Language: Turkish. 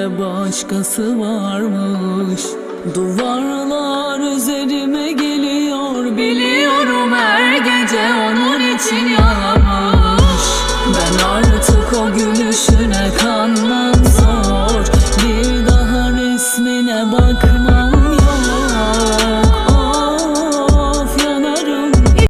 de başkası varmış. Duvarlar üzerime geliyor. Biliyorum her gece onun için yalamış Ben artık o gülüşüne kanmam zor. Bir daha resmine bak.